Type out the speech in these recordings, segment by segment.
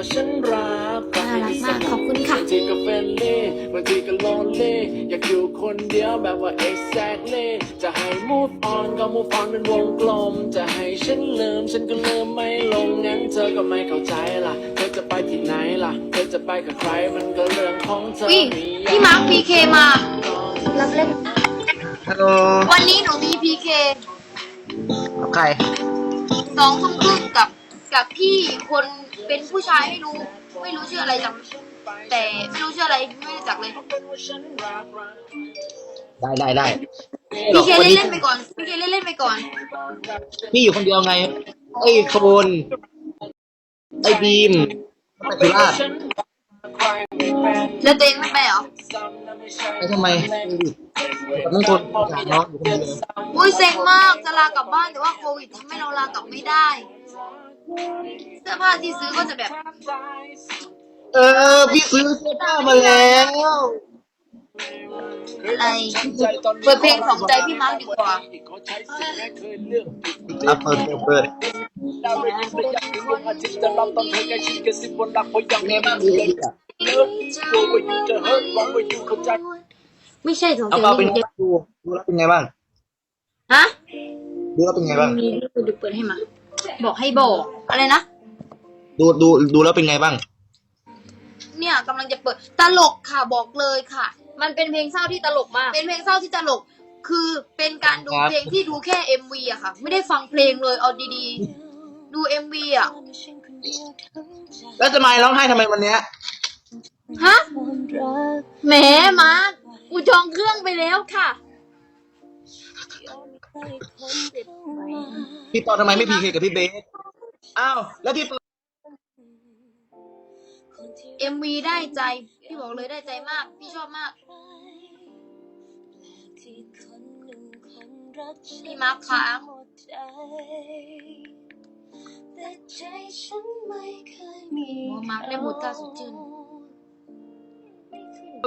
ว่าฉันรักน่ารักมากขอบคุณค่ะบางทีก็เฟรนลี่บางทีก็ lonely อยากอยู่คนเดียวแบบว่า exactly จะให้ move on ก็ move on เป็นวงกลม จะให้ฉันลืมฉันก็ลืมไม่ลงงั้นเธอก็ไม่เข้าใจล่ะ เธอจะไปที่ไหนล่ะ เธอจะไปกับใครมันก็เรื่องของเธอวิ่งพี่มาร์คพีเคมา รับเล่น ฮัลโหลวันนี้หนูมีพีเคใครสองทุ่มครึ่งกับ กับพี่คนเป็นผู้ชายไม่รู้ ไม่รู้ชื่ออะไรจำแต่ไม่รู้ชื่ออะไรไม่รู้จักเลยได้ได้ได้พีเควันเล่นนี้เล่นๆไปก่อนพีเคเล่นเล่นๆไปก่อน พี่อยู่คนเดียวไง ไอ้โฟนไอ้บีมไอ้สุราชแล้วตัวเองไม่ไปเหรอไอ้ทำไมกับน้องคนถามน้องอยู่คนเดียวอุ้ยเซ็งมากจะลากลับบ้านแต่ว่าโควิดทำให้เราลากลับไม่ได้ เสื้อผ้าที่ซื้อก็จะแบบ เออ พี่ซื้อเสื้อผ้ามาแล้วอะไรเปิดเพลงของใจพี่มาร์คดีกว่าอะเปิดเปิดเปิดไงบ้างดีอะไม่ใช่ของเอาใจเปล่าเป็นพี่ดูดูแล้วเป็นไงบ้างฮะดูแล้วเป็นไงบ้างมีดูดูเปิดให้มา บอกให้บอก อะไรนะ ดูดูดูแล้วเป็นไงบ้าง เนี่ยกำลังจะเปิดตลกค่ะบอกเลยค่ะ มันเป็นเพลงเศร้าที่ตลกมาก เป็นเพลงเศร้าที่ตลก คือเป็นการดูครับ เพลงที่ดูแค่ MV อะค่ะ ไม่ได้ฟังเพลงเลยเอาดีๆ ดู MV อะแล้วจะมาร้องไห้ทำไมวันเนี้ย ฮะแหมมาร์คกูจองเครื่องไปแล้วค่ะ พี่ปอทำไมไม่พีเคกับพี่เบส อ้าว แล้วพี่ปอ MV ได้ใจ พี่บอกเลยได้ใจมาก พี่ชอบมาก พี่มาร์คค้างแต่ใจฉันไม่เคยมีหัวมาร์คได้หมดท่าสุดชื่น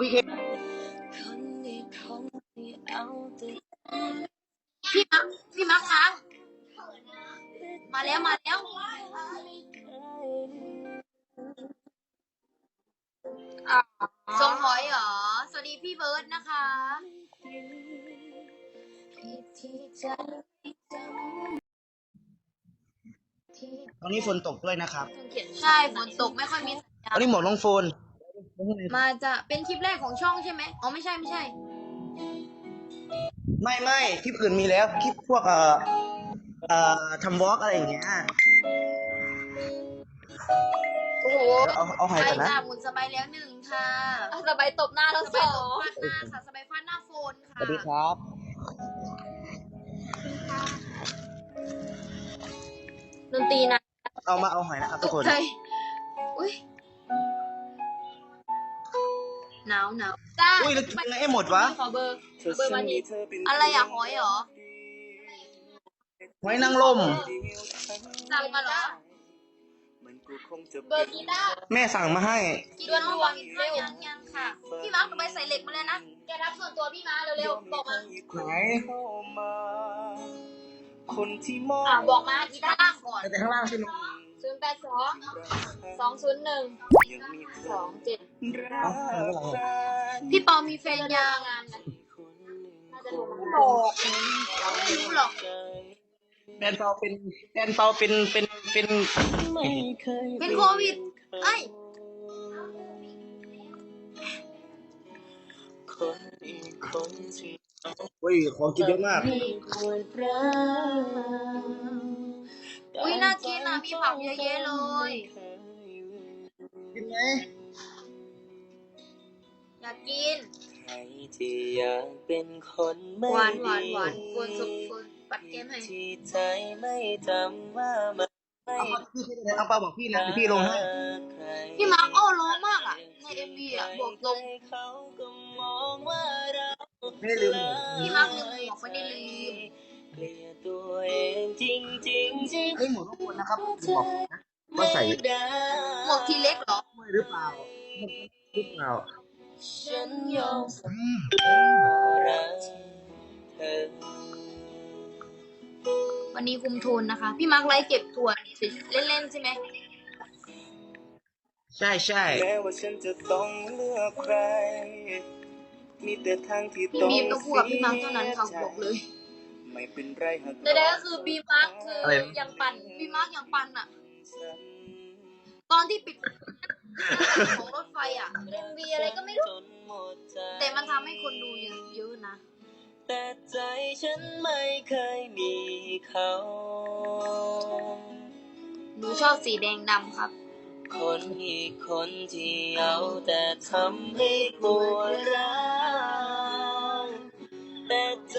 พี่เคคนนี้คนที่เอาแต่ พี่มาร์คพี่มาร์คค้าง มาแล้วมาแล้วไม่เคยอ่าทรงหอยเหรอ สวัสดีพี่เบิร์ดนะคะผิดที่ใจจำที่ตอนนี้ฝนตกด้วยนะครับใช่ฝนตกไม่ค่อยมีสัญญาตอนณนี้หมวกน้องโฟน มาจะเป็นคลิปแรกของช่องใช่ไหมอ๋อไม่ใช่ไม่ใช่ ไม่ไม่คลิปอื่นมีแล้วคลิปพวกเอ่อเอ่อทำวอล์กอะไรอย่างเงี้ยโอ้โหเดี๋ยวเอาเอาหายไปก่อนนะจ้าหมุนสบายแล้วหนึ่งค่ะสบายตบหน้าแล้วสสบายอตกงฟาดหน้าค่ะสบายฟาดหน้าโฟนสค่ะวัสดีครับ ดนตรีนะเอามาเอาหอยนะครับทุกคนใช่อุ้ย หนาวหนาวจ้าอุ้ยแล้วกินยังไงให้หมดวะ ขอเบอร์เบอร์มาดิอะไรอะหอยเหรอหอยนางรมสั่งมาเหรอเบอร์กีตาร์แม่สั่งมาให้กี่เดือนเมื่อวานเร็วยังยังค่ะ พี่มาร์คไปใส่เหล็กมาเลยนะ แกรับส่วนตัวพี่มาเร็วๆ บอกมาไหนคนที่มองอ่าบอกมากีด้าตาร์นก่อนแต่ข้างล่างใช่ไหม ศูนย์แปดสองสองศูนย์หนึ่งสองเจ็ดเอ้าข้างล่างเหรอพี่เปามีแฟนยังงานนะน่าจะโทรมาบอกไม่รู้หรอกแดนเปาเป็นแดนเปาเป็นเป็นเป็นไม่เคยเป็นโควิดเอ้ยคนอีกคนที่เฮ้ยของกินเยอะมากไม่ควรรัก อุ้ยน่ากินอะ มีผักเยอะแยะเลย กินไหมอยากกิน ใครที่อยากเป็นคนไม่หวานหวานดีหวานกวนสุกคนปัดแก้มให้ที่ใจไม่จำว่ามันไม่เอาปลาพี่คิดอะไรเอาปลาบอกพี่นะเดี๋ยวพี่ลงให้ใครพี่มาร์คอ้อร้องมากอะ ในเอ็มวีอะบอกตรงเขาก็มองว่าเราไม่ได้ลืม พี่มาร์คลืมบอกไม่ได้ลืม เกลียดตัวเองจริงจริงจริงเฮ้ยหมวกทุกคนนะครับบอกนะว่าใส่หมวกทีเล็กเหรอไม่หรือเปล่าหรือเปล่าฉันยอมสัญญารักเธอวันนี้คุมโทนนะคะ พี่มาร์คไลฟ์เก็บถั่วเล่นๆใช่ไหมใช่ใช่แม้ว่าฉันจะต้องเลือกใครมีแต่ทางที่พี่ต้องบีมต้องพูดกับพี่มาร์คเท่านั้นค่ะบอกเลย ไม่เป็นไรหากแต่ก็คือบีมาร์คคือยังปั่นพี่มาร์คอย่างปันอะฉันตอนที่ปิดของรถไฟอะเอ็มบีอะไรก็ไม่รู้จนหมดใจแต่มันทำให้คนดูเยอะนะ แต่ใจฉันไม่เคยมีเขา หนูชอบสีแดงดำครับ คนอีกคนที่เอาแต่ทำให้ปวดร้าวแต่ใจ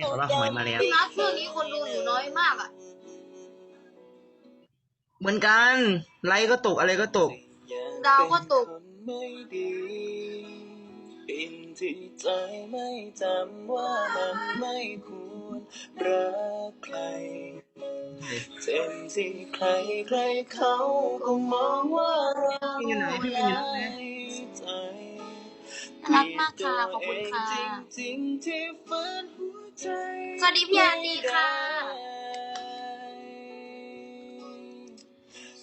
เจ้าเนี่ยเขาว่าหอยมาแล้ว พี่มาร์คช่วงนี้คนดูอยู่น้อยมากอะเหมือนกัน ไลค์ก็ตกอะไรก็ตก ดาวก็ตกเป็นคนไม่ดีอินที่ใจไม่จำว่ามันไม่ควรรักใคร เจ็บที่ใครใครเขาคงมองว่าเราพี่อยู่ไหนพี่อยู่ไหนร้ายใจน่า รักมากค่ะ ขอบคุณค่ะจริงๆที่ฝันหัวใจสวัสดีพี่อันดีค่ะ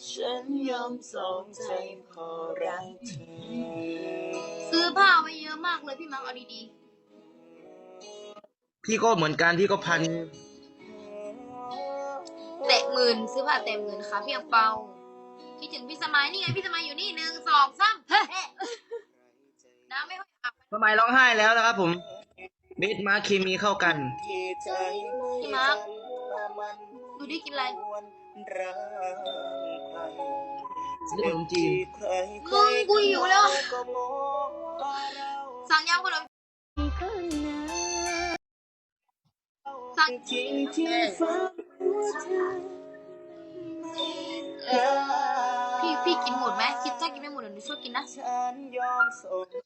ฉันยอมสองใจพอรักเธอ ซื้อผ้าไว้เยอะมากเลยพี่มาร์คเอาดีพี่ก็เหมือนกันพี่ก็พันๆแตะหมื่นซื้อผ้าแตะหมื่นค่ะพี่อังเปาคิดถึงพี่สมัยนี่ไงพี่สมัยอยู่นี่หนึ่งสองสามเฮ้ ทำไมร้องไห้แล้วนะครับผมเบสมาเคมีเข้ากันที่ใจพี่มาร์คว่ามันดูดิกินอะไรควรรักใครซื้อขนมจีนใครมึงกูหิวแล้วก็มองว่าเราสั่งยำขนมสั่งจริงที่ฝันหัวใจพี่พี่กินหมดไหมคิดถ้ากินไม่หมดเดี๋ยวหนูช่วยกินนะ ฉันยอมส่ง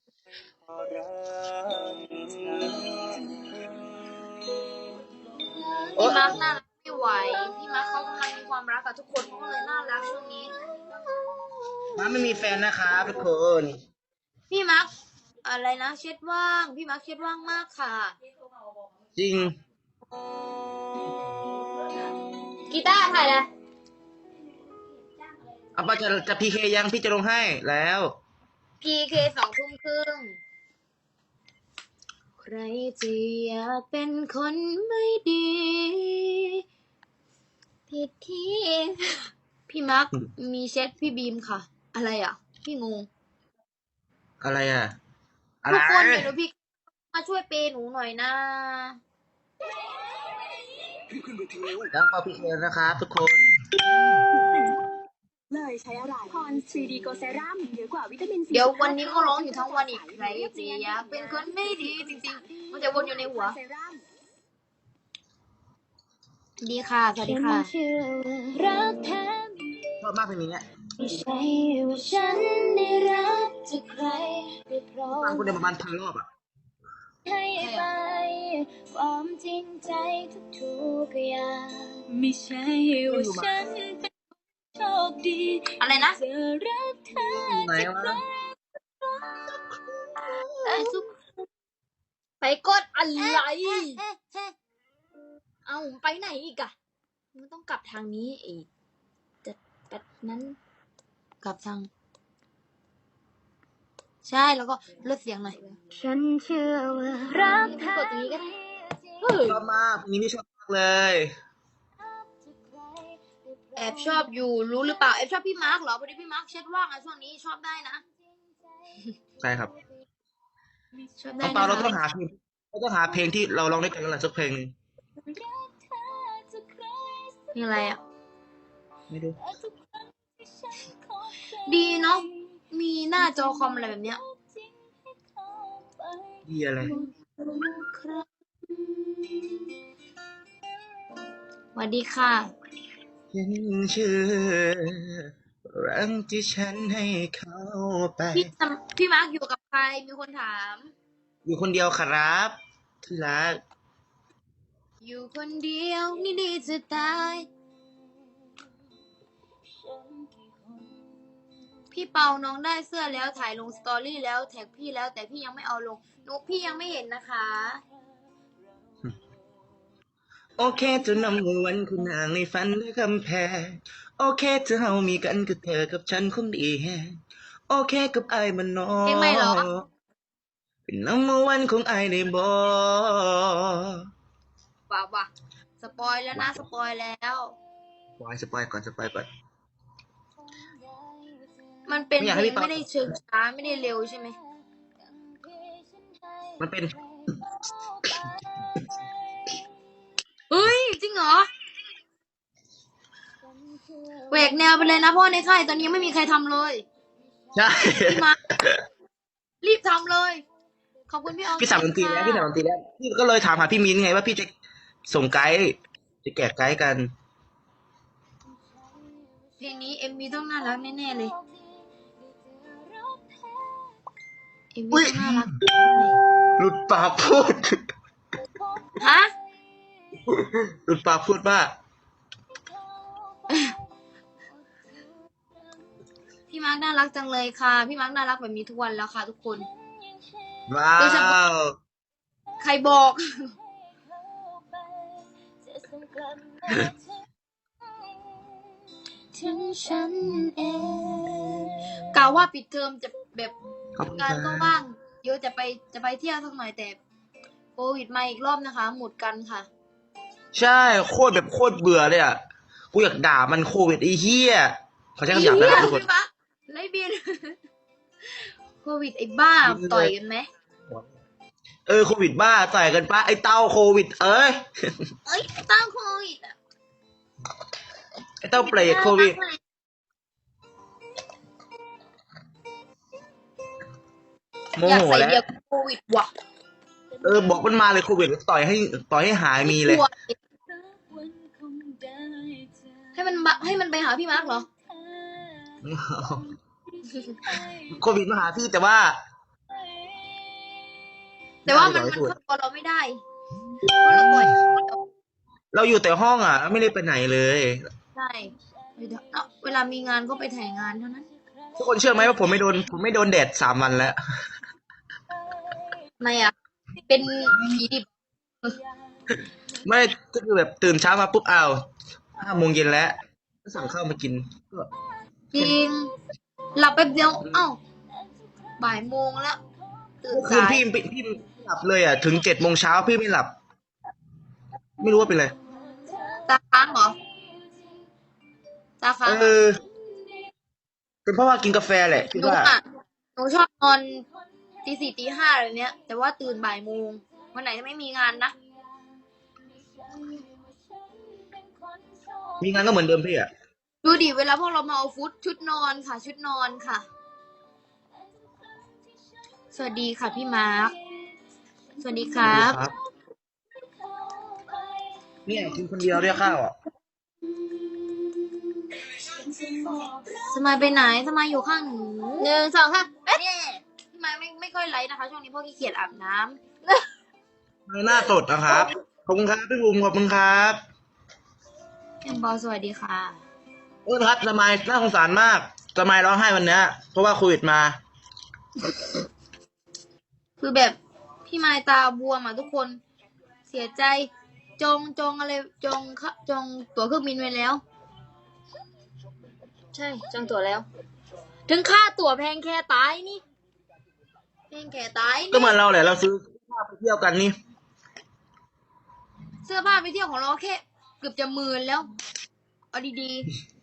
พี่มาร์คน่ารักไม่ไหว พี่มาร์คเขากำลังมีความรักกับทุกคนเขาก็เลยน่ารักช่วงนี้ มาไม่มีแฟนนะครับทุกคน พี่มาร์คอะไรนะเช็ดว่าง พี่มาร์คเช็ดว่างมากค่ะ จริง กีตาร์ใครนะเอาปะจะจะพีเคยังพี่จะลงให้แล้ว PK สองทุ่มครึ่ง ใครจะอยากเป็นคนไม่ดี ผิดที่ พี่มาร์คมีเช็ดพี่บีมค่ะ อะไรอะ พี่งงอะไรอะอะไรทุกคนเดี๋ยวพี่มาช่วยเปย์หนูหน่อยนะแล้วเปาพีเคนะครับทุกคน เลยใช้อะไรพร 3D Go Serum เยอะกว่าวิตามินซีเดี๋ยววันนี้เขาร้องอยู่ทั้งวันอีกใครจะอยากเป็นคนไม่ดีจริงๆ มันจะวนอยู่ในหัวเซรั่มดีค่ะ สวัสดีค่ะรักแท้ชอบมากเพลงนี้เนี่ยไม่ใช่ว่าฉันได้รักจากใครได้เพราะฟังคนเดียวประมาณพันรอบอะให้ไปความจริงใจทุกๆอย่างไม่ใช่ว่าฉันเป็น โชคดีอะไรนะจะรักเธอไหนวะเอ้ยซุปไปกดอะไรเอ๊ะเอ๊ะเอ๊ะเอาไปไหนอีกอะมันต้องกลับทางนี้อีกแต่แต่นั้น กลับทาง ใช่แล้วก็ลดเสียงหน่อยฉันเชื่อว่ารักกดตรงนี้ก็ได้ชอบมากเพลงนี้นี่ชอบมากเลย แอบชอบอยู่รู้หรือเปล่าแอบชอบพี่มาร์คเหรอพอดีพี่มาร์คเช็ดว่างอะช่วงนี้ชอบได้นะใช่ครับชอบได้น้องนะเปาเราต้องคะหาเพลงเราต้องหาเพลงที่เราร้องด้วยกันแล้วล่ะสักเพลงหนึงนี่อะไรอะไม่รู้ดีเนาะมีหน้าจอคอมอะไรแบบเนี้ยดีอะไร สวัสดีค่ะ ยังเชื่อรังที่ฉันให้เขาไป พี่จำพี่มาร์คอยู่กับใครมีคนถาม อยู่คนเดียวครับที่รักอยู่คนเดียวนี่ดีจะตาย พี่เปาน้องได้เสื้อแล้วถ่ายลงสตอรี่แล้วแท็กพี่แล้วแต่พี่ยังไม่เอาลงหนูพี่ยังไม่เห็นนะคะ โอเคเธอนำมือวันคุณนางในฝันด้วยคำแพงโอเคเธอเฮามีกันคือเธอกับฉันคงดีแฮงโอเคกับไอ้ายมันนอเพลงใหม่เหรอ เป็นน้ำมือวันของไอ้ายในบ่ว่ะว่ะสปอยแล้วนะสปอยแล้วสปอยสปอยก่อนสปอยก่อน มันเป็นไม่อยากเพให้ลพี่งตอบไม่ได้เชิงช้าไม่ได้เร็วใช่ไหมมันเป็น เฮ้ย จริงเหรอแหวกแนวไปเลยนะเพราะว่าในค่ายตอนนี้ยังไม่มีใครทำเลยใช่ พี่มา รีบทำเลย ขอบคุณพี่ออมพี่สั่งดนตรีแล้วพี่สั่งดนตรีแล้วพี่ก็เลยถามหาพี่มิ้นไงว่าพี่จะส่งไกด์จะแกะไกด์กันเพลงนี้เอ็มวีต้องน่ารักแน่ๆเลยเอ็มอุ๊วียต้องน่ารักหลุดปากพูดฮะ หลุดปากพูดว่าพี่มาร์กน่ารักจังเลยค่ะ พี่มาร์กน่ารักแบบนี้ทุกวันแล้วค่ะ ทุกคน ว้าโดยเฉพาะวใครบอก ถึงฉันเองกล่าวว่าปิดเทอมจะแบบขอบคุณงานคก็รับว่าง เยอะจะไปจะไปเที่ยวสักหน่อยแต่โควิดมาอีกรอบนะคะ หมดกันค่ะ ใช่โคตรแบบโคตรเบื่อเลยอะกูอยากด่ามันโควิดไอ้เหี้ยขอใช้คำหยาบนะครับทุกคนพี่ปะไรบินโควิดไอ้บ้าบินเลยต่อยกันไหมเออโควิดบ้าต่อยกันปะไอ้เต้าโควิด เอ้ยเอ้ยตั้งโควิดอะไอ้เต้าเปรตโควิดโมอยากโหใส่แล้วเดียวกับโควิดว่ะเออบอกมันมาเลยโควิดต่อยให้ต่อยให้หายมีเลยกลัวให้ มันมาให้มันไปหาพี่มาร์กเหรอ โควิดมาหาพี่แต่ว่า แต่ว่ามันได้มันเดี๋ยวให้เข้าตัวเราไม่ได้เพราะเราต่อยเราอยู่แต่ห้องอะ ไม่ได้ไปไหนเลยใช่เอ้าเวลามีงานก็ไปถ่ายงานเท่านั้น ทุกคนเชื่อไหมว่าผมไม่โดน ผมไม่โดนแดดสามวันแล้วทำไมอะ เป็นผีดิบไม่ก็คือแบบตื่นเช้ามาปุ๊บอ้าว ห้าโมงเย็นแล้วก็สั่งข้าวมากินก็จริงหลับแป๊บเดียวเอ้าบ่ายโมงแล้วตื่นคืนสายพี่พี่พี่ไม่หลับเลยอะถึงเจ็ดโมงเช้าพี่ไม่หลับ ไม่รู้ว่าเป็นไรตาค้างเหรอตาค้างเออเป็นเพราะว่ากินกาแฟแหละคิดหนูว่าอะหนูชอบนอนตีสี่ตีห้าอะไรเนี้ย แต่ว่าตื่นบ่ายโมงวันไหนจะไม่มีงานนะ มีงานก็เหมือนเดิมพี่อะดูดิเวลาพวกเรามาเอาฟุตชุดนอนค่ะ ชุดนอนค่ะ สวัสดีค่ะพี่มาร์คสวัสดีครับ เนี่ยกินคนเดียวเรียกข้าวอะสมายไปไหนสมายอยู่ข้างหนูหนึ่งสองค่ะเอ๊ะสมายไม่ไม่ค่อยไลฟ์นะคะ ช่วงนี้เพราะขี้เกียจอาบน้ำหน้าสดนะครับขอบคุณครับพี่บุ๋มขอบคุณครับ พี่บอลสวัสดีค่ะเออครับสมัยน่าสงสารมากสมัยร้องไห้วันเนี้ย เพราะว่าโควิดมา คือแบบพี่มายตาบวมอะทุกคนเสียใจจองจองอะไรจองค่ะจองตั๋วเครื่องบินไว้แล้ว ใช่จองตั๋วแล้ว ถึงค่าตั๋วแพงแค่ตายนี่แพงแค่ตายก็นี่เหมือนเราแหละเราซื้อผ้าไปเที่ยวกันนี่ เสื้อผ้าไปเที่ยวของเราแค่ เกือบจะหมื่นแล้ว เอาดีๆ